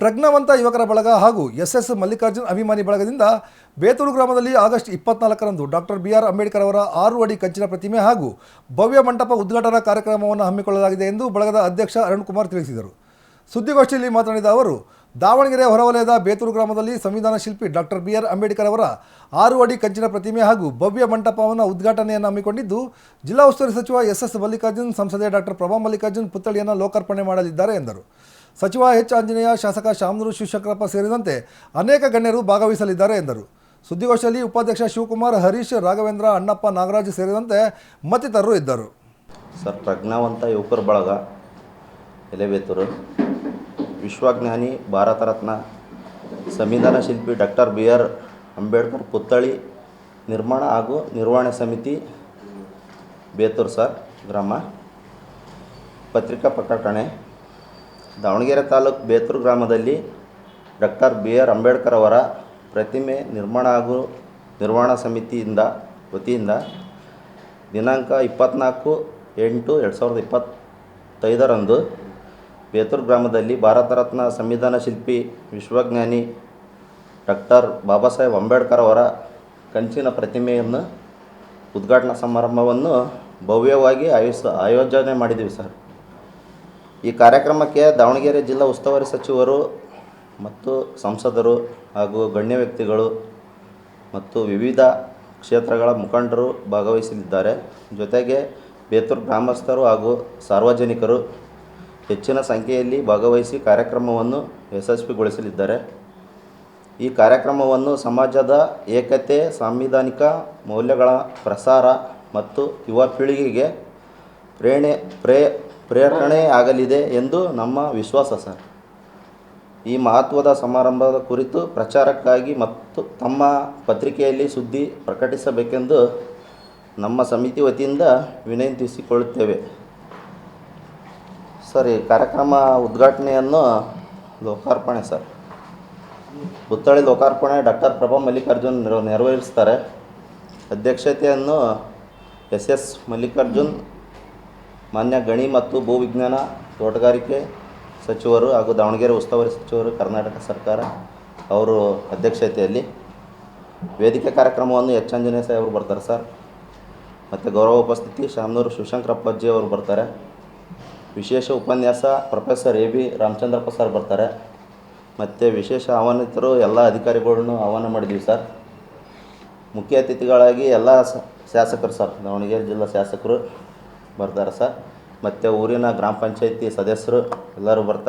ಪ್ರಜ್ಞಾವಂತ ಯುವಕರ ಬಳಗ ಹಾಗೂ ಎಸ್ ಎಸ್ ಮಲ್ಲಿಕಾರ್ಜುನ್ ಅಭಿಮಾನಿ ಬಳಗದಿಂದ ಬೇತೂರು ಗ್ರಾಮದಲ್ಲಿ ಆಗಸ್ಟ್ ಇಪ್ಪತ್ನಾಲ್ಕರಂದು ಡಾಕ್ಟರ್ ಬಿ ಆರ್ ಅಂಬೇಡ್ಕರ್ ಅವರ ಆರು ಅಡಿ ಕಂಚಿನ ಪ್ರತಿಮೆ ಹಾಗೂ ಭವ್ಯ ಮಂಟಪ ಉದ್ಘಾಟನಾ ಕಾರ್ಯಕ್ರಮವನ್ನು ಹಮ್ಮಿಕೊಳ್ಳಲಾಗಿದೆ ಎಂದು ಬಳಗದ ಅಧ್ಯಕ್ಷ ಅರುಣ್ ಕುಮಾರ್ ತಿಳಿಸಿದರು. ಸುದ್ದಿಗೋಷ್ಠಿಯಲ್ಲಿ ಮಾತನಾಡಿದ ಅವರು, ದಾವಣಗೆರೆ ಹೊರವಲಯದ ಬೇತೂರು ಗ್ರಾಮದಲ್ಲಿ ಸಂವಿಧಾನ ಶಿಲ್ಪಿ ಡಾಕ್ಟರ್ ಬಿ ಆರ್ ಅಂಬೇಡ್ಕರ್ ಅವರ ಆರು ಅಡಿ ಕಂಚಿನ ಪ್ರತಿಮೆ ಹಾಗೂ ಭವ್ಯ ಮಂಟಪವನ್ನು ಉದ್ಘಾಟನೆಯನ್ನು ಹಮ್ಮಿಕೊಂಡಿದ್ದು, ಜಿಲ್ಲಾ ಉಸ್ತುವಾರಿ ಸಚಿವ ಎಸ್ ಎಸ್ ಮಲ್ಲಿಕಾರ್ಜುನ್, ಸಂಸದೆ ಡಾಕ್ಟರ್ ಪ್ರಭಾ ಮಲ್ಲಿಕಾರ್ಜುನ್ ಪುತ್ಥಳಿಯನ್ನು ಲೋಕಾರ್ಪಣೆ ಮಾಡಲಿದ್ದಾರೆ ಎಂದರು. ಸಚಿವ ಎಚ್ ಆಂಜನೇಯ, ಶಾಸಕ ಶಾಮನೂರು ಶಿವಶಂಕರಪ್ಪ ಸೇರಿದಂತೆ ಅನೇಕ ಗಣ್ಯರು ಭಾಗವಹಿಸಲಿದ್ದಾರೆ ಎಂದರು. ಸುದ್ದಿಗೋಷ್ಠಿಯಲ್ಲಿ ಉಪಾಧ್ಯಕ್ಷ ಶಿವಕುಮಾರ್, ಹರೀಶ್, ರಾಘವೇಂದ್ರ, ಅಣ್ಣಪ್ಪ ನಾಗರಾಜ್ ಸೇರಿದಂತೆ ಮತ್ತಿತರರು ಇದ್ದರು. ಸರ್, ಪ್ರಜ್ಞಾವಂತ ಯುವಕರ ಬಳಗ ಎಲೆಬೇತೂರು ವಿಶ್ವಜ್ಞಾನಿ, ಭಾರತ ರತ್ನ, ಸಂವಿಧಾನ ಶಿಲ್ಪಿ ಡಾಕ್ಟರ್ ಬಿ ಆರ್ ಅಂಬೇಡ್ಕರ್ ಪುತ್ಥಳಿ ನಿರ್ಮಾಣ ಹಾಗೂ ನಿರ್ವಹಣೆ ಸಮಿತಿ, ಬೇತೂರು ಸರ್, ಗ್ರಾಮ. ಪತ್ರಿಕಾ ಪ್ರಕಟಣೆ. ದಾವಣಗೆರೆ ತಾಲೂಕು ಬೇತೂರು ಗ್ರಾಮದಲ್ಲಿ ಡಾಕ್ಟರ್ ಬಿ ಆರ್ ಅಂಬೇಡ್ಕರ್ ಅವರ ಪ್ರತಿಮೆ ನಿರ್ಮಾಣ ಹಾಗೂ ನಿರ್ವಹಣಾ ಸಮಿತಿಯಿಂದ ವತಿಯಿಂದ ದಿನಾಂಕ ಇಪ್ಪತ್ತ್ನಾಲ್ಕು ಎಂಟು ಎರಡು ಸಾವಿರದ ಇಪ್ಪತ್ತೈದರಂದು ಬೇತೂರು ಗ್ರಾಮದಲ್ಲಿ ಭಾರತ ರತ್ನ ಸಂವಿಧಾನ ಶಿಲ್ಪಿ ವಿಶ್ವಜ್ಞಾನಿ ಡಾಕ್ಟರ್ ಬಾಬಾ ಸಾಹೇಬ್ ಅಂಬೇಡ್ಕರ್ ಅವರ ಕಂಚಿನ ಪ್ರತಿಮೆಯನ್ನು ಉದ್ಘಾಟನಾ ಸಮಾರಂಭವನ್ನು ಭವ್ಯವಾಗಿ ಆಯೋಸ ಆಯೋಜನೆ ಮಾಡಿದ್ದೀವಿ ಸರ್. ಈ ಕಾರ್ಯಕ್ರಮಕ್ಕೆ ದಾವಣಗೆರೆ ಜಿಲ್ಲಾ ಉಸ್ತುವಾರಿ ಸಚಿವರು ಮತ್ತು ಸಂಸದರು ಹಾಗೂ ಗಣ್ಯ ವ್ಯಕ್ತಿಗಳು ಮತ್ತು ವಿವಿಧ ಕ್ಷೇತ್ರಗಳ ಮುಖಂಡರು ಭಾಗವಹಿಸಲಿದ್ದಾರೆ. ಜೊತೆಗೆ ಬೇತೂರು ಗ್ರಾಮಸ್ಥರು ಹಾಗೂ ಸಾರ್ವಜನಿಕರು ಹೆಚ್ಚಿನ ಸಂಖ್ಯೆಯಲ್ಲಿ ಭಾಗವಹಿಸಿ ಕಾರ್ಯಕ್ರಮವನ್ನು ಯಶಸ್ವಿಗೊಳಿಸಲಿದ್ದಾರೆ. ಈ ಕಾರ್ಯಕ್ರಮವನ್ನು ಸಮಾಜದ ಏಕತೆ, ಸಾಂವಿಧಾನಿಕ ಮೌಲ್ಯಗಳ ಪ್ರಸಾರ ಮತ್ತು ಯುವ ಪೀಳಿಗೆಗೆ ಪ್ರೇರಣೆ, ಪ್ರೇ ಪ್ರೇರಣೆ ಆಗಲಿದೆ ಎಂದು ನಮ್ಮ ವಿಶ್ವಾಸ, ಸರ್. ಈ ಮಹತ್ವದ ಸಮಾರಂಭದ ಕುರಿತು ಪ್ರಚಾರಕ್ಕಾಗಿ ಮತ್ತು ತಮ್ಮ ಪತ್ರಿಕೆಯಲ್ಲಿ ಸುದ್ದಿ ಪ್ರಕಟಿಸಬೇಕೆಂದು ನಮ್ಮ ಸಮಿತಿ ವತಿಯಿಂದ ವಿನಂತಿಸಿಕೊಳ್ಳುತ್ತೇವೆ. ಸರ್ ಕಾರ್ಯಕ್ರಮ ಉದ್ಘಾಟನೆಯನ್ನು ಲೋಕಾರ್ಪಣೆ, ಸರ್. ಪುತ್ಥಳಿ ಲೋಕಾರ್ಪಣೆ ಡಾಕ್ಟರ್ ಪ್ರಭಾ ಮಲ್ಲಿಕಾರ್ಜುನ್ ನೆರವ ನೆರವೇರಿಸ್ತಾರೆ. ಅಧ್ಯಕ್ಷತೆಯನ್ನು ಎಸ್ ಎಸ್ ಮಲ್ಲಿಕಾರ್ಜುನ್ ಮಾನ್ಯ ಗಣಿ ಮತ್ತು ಭೂವಿಜ್ಞಾನ ತೋಟಗಾರಿಕೆ ಸಚಿವರು ಹಾಗೂ ದಾವಣಗೆರೆ ಉಸ್ತುವಾರಿ ಸಚಿವರು, ಕರ್ನಾಟಕ ಸರ್ಕಾರ ಅವರು ಅಧ್ಯಕ್ಷತೆಯಲ್ಲಿ ವೇದಿಕೆ ಕಾರ್ಯಕ್ರಮವನ್ನು ಎಚ್. ಆಂಜನೇಯ ಅವರು ಬರ್ತಾರೆ ಸರ್. ಮತ್ತು ಗೌರವ ಉಪಸ್ಥಿತಿ ಶಾಮನೂರು ಶಿವಶಂಕರಪ್ಪಾಜಿ ಅವರು ಬರ್ತಾರೆ. ವಿಶೇಷ ಉಪನ್ಯಾಸ professor A. B. Ramachandrappa sir ಬರ್ತಾರೆ. ಮತ್ತು ವಿಶೇಷ ಆಹ್ವಾನಿತರು ಎಲ್ಲ ಅಧಿಕಾರಿಗಳನ್ನು ಆಹ್ವಾನ ಮಾಡಿದ್ದೀವಿ ಸರ್. ಮುಖ್ಯ ಅತಿಥಿಗಳಾಗಿ ಎಲ್ಲ ಶಾಸಕರು ಸರ್, ದಾವಣಗೆರೆ ಜಿಲ್ಲಾ ಶಾಸಕರು ಬರ್ತಾರೆ ಸರ್. ಮತ್ತು ಊರಿನ ಗ್ರಾಮ ಪಂಚಾಯಿತಿ ಸದಸ್ಯರು ಎಲ್ಲರೂ ಬರ್ತಾರೆ.